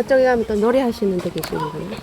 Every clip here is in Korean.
저쪽에 가면 또 노래하시는 데 계시는구나.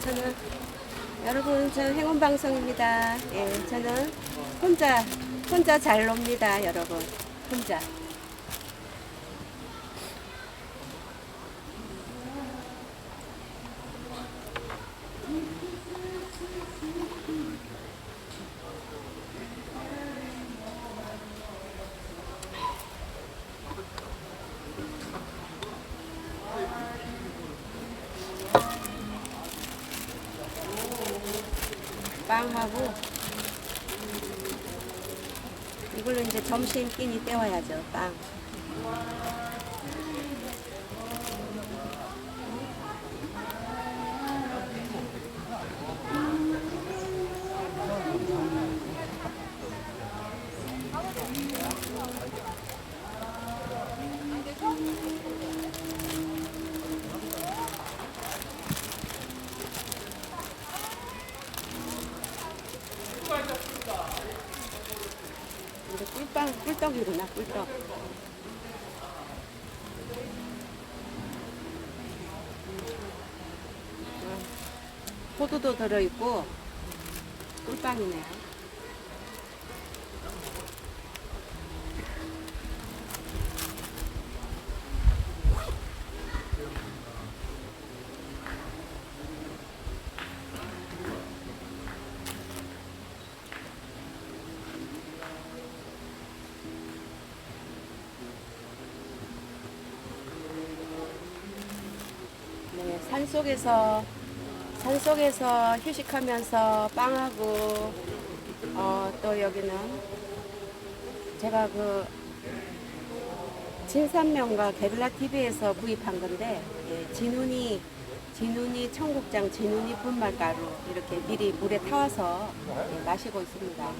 저는 저 행운 방송입니다. 예, 저는 혼자 혼자 잘 놉니다, 여러분. 혼자. 빵하고 이걸로 이제 점심 끼니 때워야죠, 빵. 이제 꿀떡이구나, 꿀떡. 어, 호두도 들어있고, 꿀빵이네요. 산 속에서 산 속에서 휴식하면서 빵하고 어, 또 여기는 제가 그 진산면과 게릴라 TV에서 구입한 건데 예, 진훈이 진훈이 청국장 진훈이 분말가루 이렇게 미리 물에 타와서 예, 마시고 있습니다.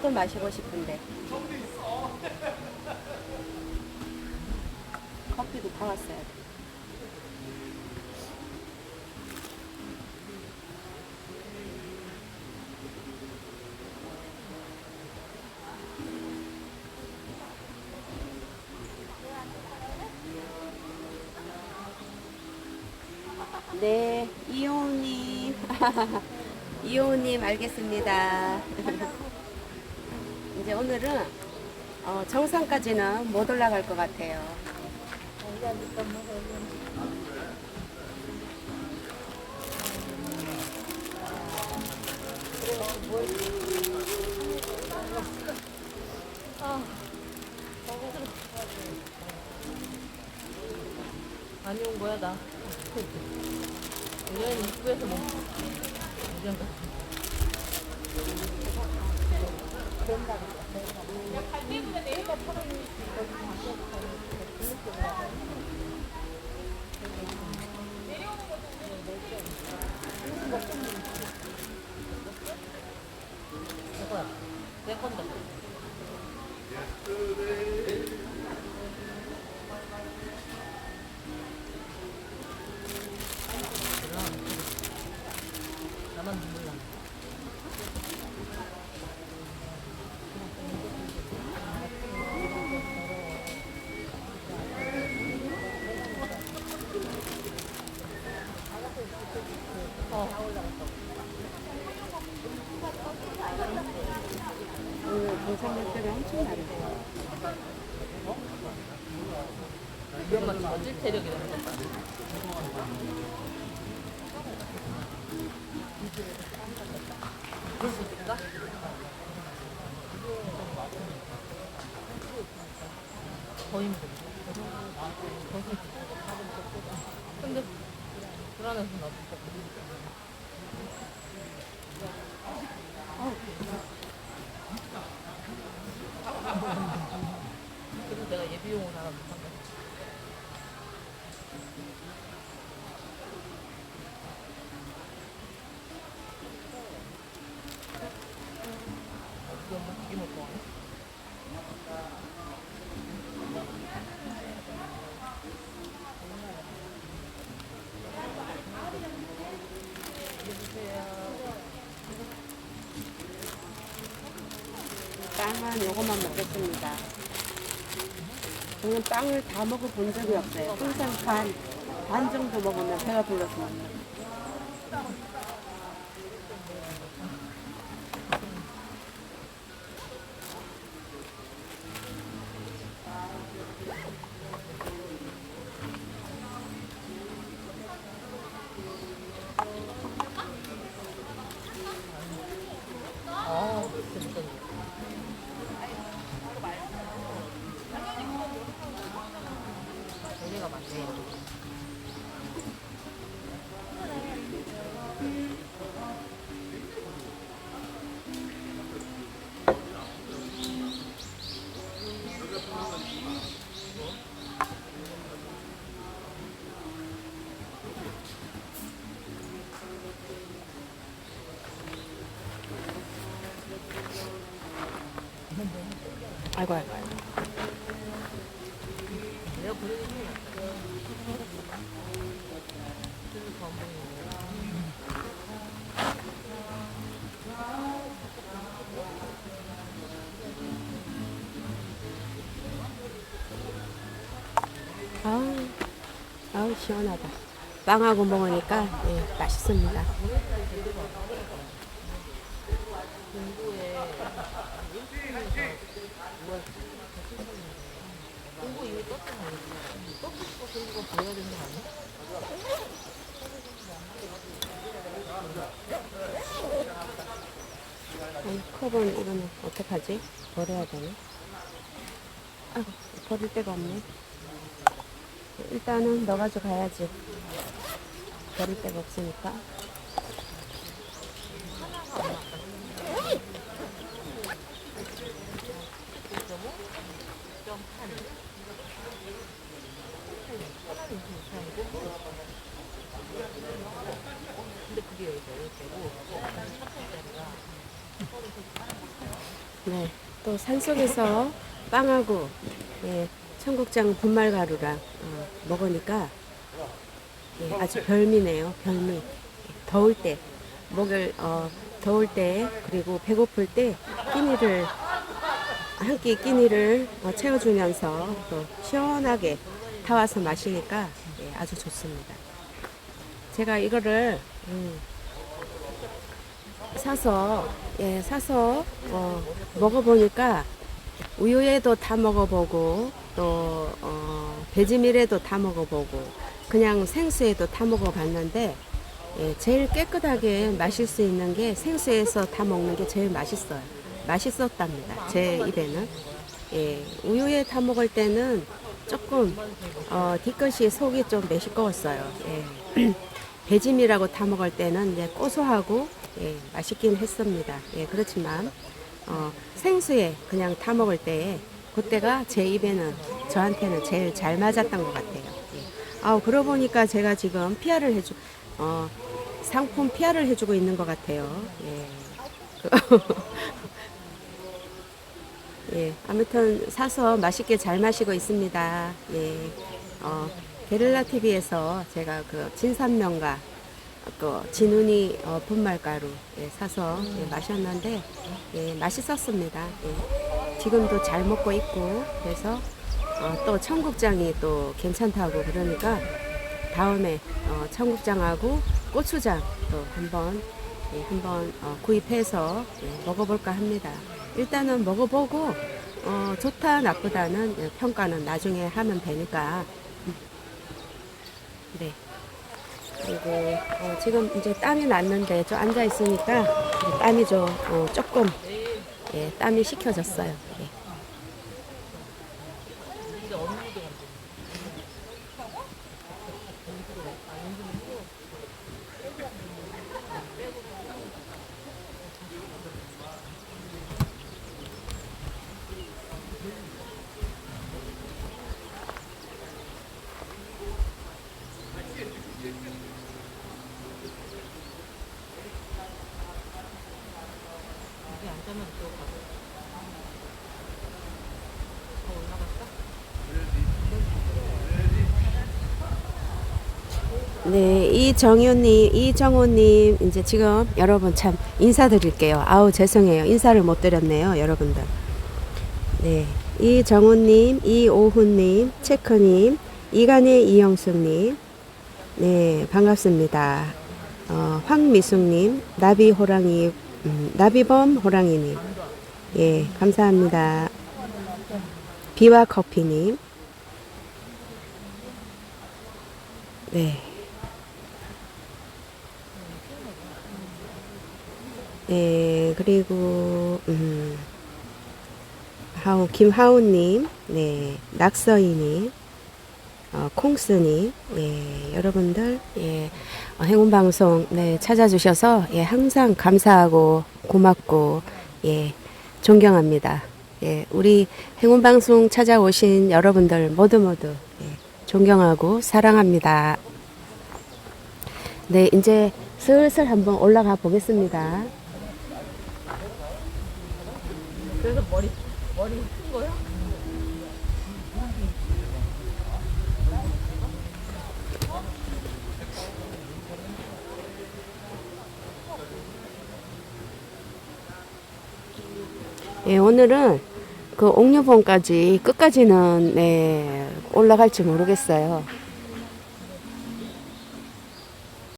어, 커피도 마시고 싶은데 커피도 다 왔어요. 네, 이호님. 이호님, 알겠습니다. 이제 오늘은 어, 정상까지는 못 올라갈 것 같아요. 많이 온 거야 나. 우리는 입구에서 뭐 이런 거. 이거야. 오늘 동산들이 엄청 거. 있을까? 더 힘들어. 더 힘들어. 근데 불안해서 나도 그래서 내가 예비용을 하나 못한다. 되게 먹고 하네. 빵은 요것만 먹겠습니다. 저는 빵을 다 먹어본 적이 없어요. 항상 반, 반 정도 먹으면 배가 불러서 먹는 아이고, 아이고, 아이고. 아우, 아우, 시원하다. 빵하고 먹으니까, 예, 맛있습니다. 공 컵은 이거는 어떡하지? 버려야 되나? 아, 버릴 데가 없네. 일단은 넣어가지고 가야지. 버릴 데가 없으니까. 근데 그게 여기서 여기 되고 첫 번째가 네. 또 산속에서 빵하고, 예, 청국장 분말 가루랑 어, 먹으니까 예, 아주 별미네요. 별미. 예, 더울 때, 목을 어, 더울 때 그리고 배고플 때 끼니를 한 끼 끼니를 어, 채워주면서 또 시원하게 타와서 마시니까 예, 아주 좋습니다. 제가 이거를 음, 사서 예 사서 어, 먹어보니까 우유에도 다 먹어보고 또 어, 배지밀에도 다 먹어보고 그냥 생수에도 다 먹어봤는데 예, 제일 깨끗하게 마실 수 있는 게 생수에서 다 먹는 게 제일 맛있어요. 맛있었답니다. 제 입에는 예, 우유에 다 먹을 때는 조금 어, 뒤끝이 속이 좀 매시꺼웠어요. 예. 배짐이라고 타 먹을 때는 이제 고소하고 예, 맛있긴 했습니다. 예, 그렇지만 어, 생수에 그냥 타 먹을 때 그때가 제 입에는 저한테는 제일 잘 맞았던 것 같아요. 예. 아, 그러고 보니까 제가 지금 피아를 해주 어, 상품 피아를 해주고 있는 것 같아요. 예. 그- 예, 아무튼 사서 맛있게 잘 마시고 있습니다. 예, 어, 게릴라 TV에서 제가 그 진산면과 그 진훈이 어, 분말가루 예, 사서 예, 마셨는데 예, 맛있었습니다. 예. 지금도 잘 먹고 있고 그래서 어, 또 청국장이 또 괜찮다고 그러니까 다음에 어, 청국장하고 고추장 또 한번 예, 한번 어, 구입해서 예, 먹어볼까 합니다. 일단은 먹어보고 어, 좋다 나쁘다는 예, 평가는 나중에 하면 되니까. 음. 네. 그리고 어, 지금 이제 땀이 났는데 좀 앉아 있으니까 땀이 좀 어, 조금 예, 땀이 식혀졌어요. 예. 여기 앉으면 또 가. 더 올라갈까? 네, 이정효님, 이정호님, 이제 지금 여러분 참 인사드릴게요. 아우, 죄송해요. 인사를 못 드렸네요, 여러분들. 네, 이정호님, 이오훈님, 체크님, 이간의 이영숙님, 네, 반갑습니다. 어, 황미숙님, 나비 호랑이, 음, 나비범 호랑이님, 예, 감사합니다. 비와 커피님, 네. 네, 그리고, 음, 하우, 김하우님, 네, 낙서이님, 어, 콩스님, 예, 여러분들, 예, 어, 행운방송, 네, 찾아주셔서, 예, 항상 감사하고, 고맙고, 예, 존경합니다. 예, 우리 행운방송 찾아오신 여러분들 모두 모두, 예, 존경하고, 사랑합니다. 네, 이제 슬슬 한번 올라가 보겠습니다. 그래서 머리 머리 큰 거요? 예, 오늘은 그 옥류봉까지 끝까지는 네, 올라갈지 모르겠어요.